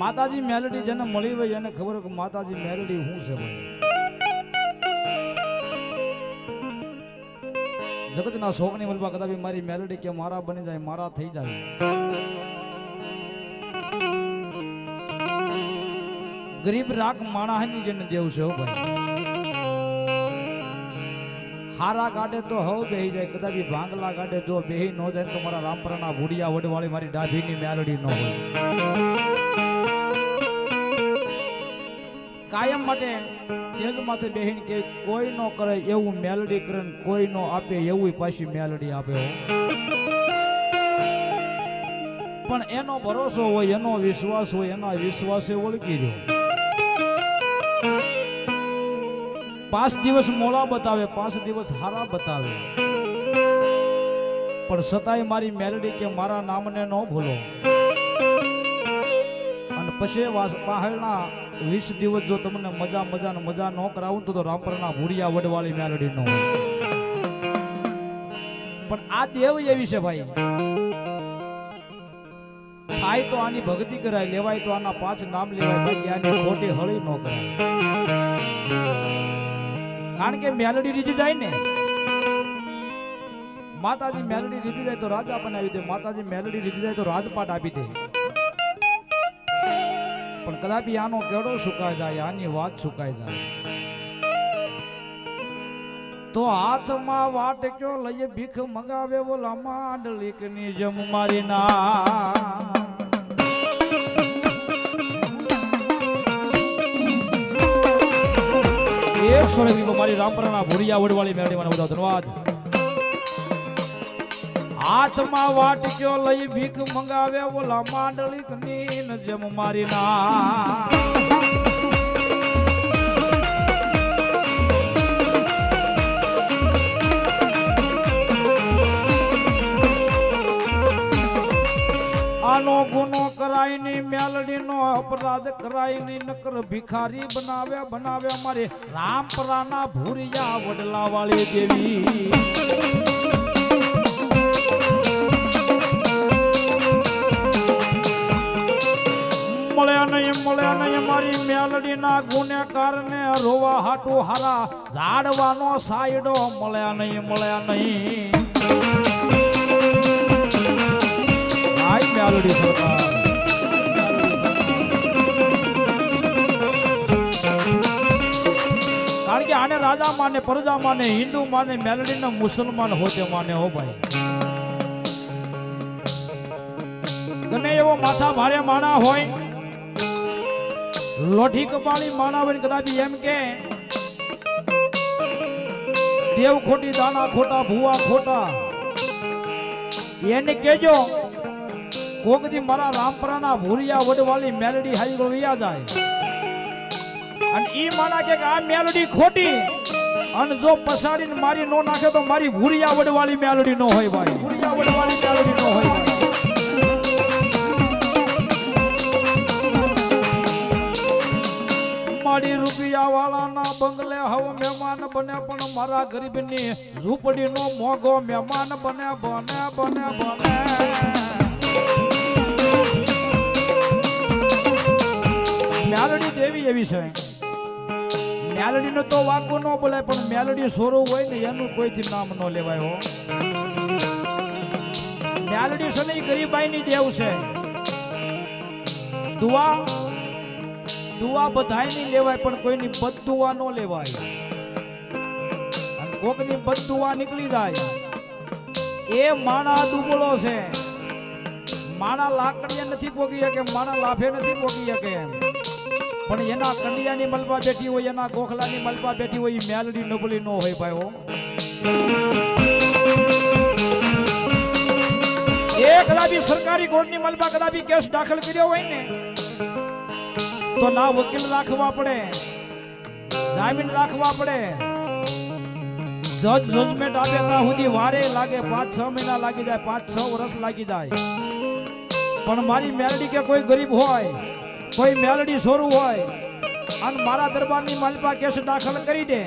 માતાજી મેલડી જેને મળી હોય એને ખબર કે માતાજી મેલડી શું છે ભાઈ? જગતના શોકની મળવા કદાચ મારી મેલડી કે મારા બની જાય, મારા થઈ જાય. ગરીબ રાખ માણાની જેને દેવ છે ભાઈ. હારા ગાડે તો હવ બેહી જાય, કદાચ ભાંગલા કાઢે જો બેહી ન જાય તો મારા રામપરાના ભૂડિયા વડવાળી મારી ડાભીની મેલડી ન હોય. કાયમ માટે તેજ માથે બેહીને કે કોઈ નો કરે એવું મેલડી કરે કોઈ નો આપે એવું પાછી મેલડી આપે પણ એનો ભરોસો હોય, એનો વિશ્વાસ હોય, એના વિશ્વાસે ઓળખી રહ્યો. પાંચ દિવસ મોડા બતાવે, પાંચ દિવસ હારા બતાવે. પણ સતાય મારી મેલડી કે મારા નામને ન ભૂલો. અને પછી વાસ પહાડના વીસ દિવસ જો તમને મજા મજા ને મજા ન કરાવું તો રામપરના ભૂરિયા વડવાળી મેલડી નો પણ આ દેવ એવી છે ભાઈ. થાય તો આની ભક્તિ કરાય, લેવાય તો આના પાંચ નામ લેવાય, બાકી આની ખોટી હળી ન કરાય. કારણ કે મેલડી રીતી જાય ને. માતાજી મેલડી રીતી જાય તો રાજા બનાવી દે, માતાજી મેલડી રીતી જાય તો રાજપાટ આપી દે. પણ કદાપી આનો કેડો સુકાઈ જાય, આની વાત સુકાઈ જાય. તો હાથમાં વાટક્યો લઈએ, ભીખ મંગાવે બોલા માંડલીકની જમ મારી ના. એક સોળે મારી રામપરાના ભૂરિયા વડવાળી મેળવી મને બધા ધન્યવાદ. હાથમાં વાટક્યો લઈ ભીખ મંગાવે ઓલા માંડલિક નીન જેમ મારી ના. આનો ગુનો કરાયની મેલડી નો અપરાધ કરાયની નકર ભિખારી બનાવ્યા બનાવ્યા મારે રામપરાના ભૂરિયા વડલા વાળી દેવી. રોવા હાટુ હારા, ઝાડવાનો સાયડો મળ્યા નહીં મળ્યા નહીં. આઈ મેલડી કારણ કે આને રાજા માને પ્રજા માને હિન્દુ માને મેલડીને મુસલમાન હોતે માને હો ભાઈ. ગમે એવો માથા ભારે માણા હોય લોઠી કપાળી માણા કદાચ એમ કે, દેવ ખોટી દાના ખોટા, ભૂવા ખોટા. એને કેજો કોકથી મારા રામપરાના ભૂરિયા વડવાળી મેલડી હારી રોયા જાય. અને ઈ માના કે આ મેલડી ખોટી, અને જો પસાડીને મારી નો નાખે તો મારી ભૂરિયા વડવાળી મેલડી નો હોય ભાઈ. ભૂરિયા વડવાળી મેલડી નો હોય. બને પણ મારા ગરીબની ઝૂંપડીનો મોગો મહેમાન બને બને બને બને. મ્યાલડી દેવી એવી છે. મેલડીનો તો વાકો ન બોલાય, પણ મ્યાલડી સોરું હોય ને એનું કોઈથી નામ ન લેવાય હો. મેલડી છે ને ઈ ગરીબાઈની દેવ છે. દુઆ દુઆ બધાયની લેવાય, પણ કોઈની બદદુઆ ન લેવાય. કોકની બદદુઆ નીકળી જાય. એ માણા દુબળો છે. માણા લાકડીએ નથી પોગી શકે, માણા લાફે નથી પોગી શકે. પણ એના કંડિયાની મલબા બેઠી હોય, એના ગોખલાની મલબા બેઠી હોય એ મેલડી નબળી ન હોય ભાઈઓ એ કદાબી સરકારી કોર્ટની મલબા કદાપી કેસ દાખલ કર્યો હોય ને, તો ના વકીલ રાખવા પડે, જામીન રાખવા પડે. જજ જજમેન્ટ આપે ત્યાં સુધી વારે લાગે, પાંચ છ મહિના લાગી જાય, પાંચ છ વર્ષ લાગી જાય. પણ મારી મેલડી કે કોઈ ગરીબ હોય, કોઈ મેલડી સોરું હોય, અને મારા દરબારની માલિપા કેસ દાખલ કરી દે,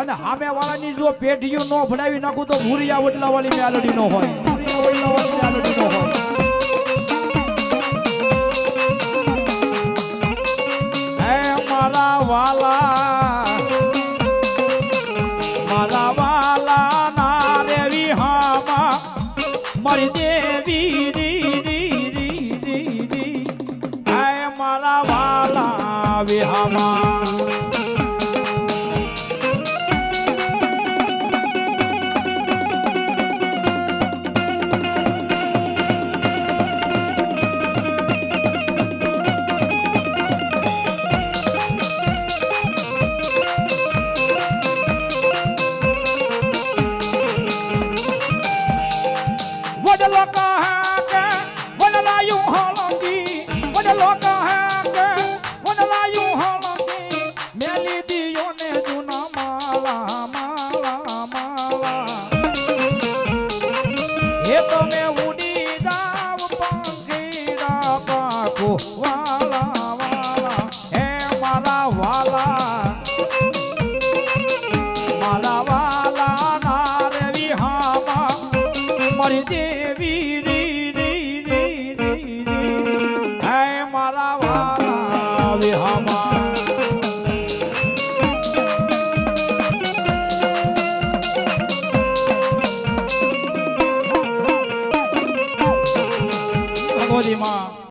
અને સામે વાળાની જો પેઢીઓ નો ભણાવી નાખું તો ભૂરિયા વડલાવાળી મેલડી નો હોય ભૂરિયા વડલાવાળી મેલડી નો હોય. આવે હામાં loco, દેવી રી રી રી રી રી હે મારા વાલા. વિહમા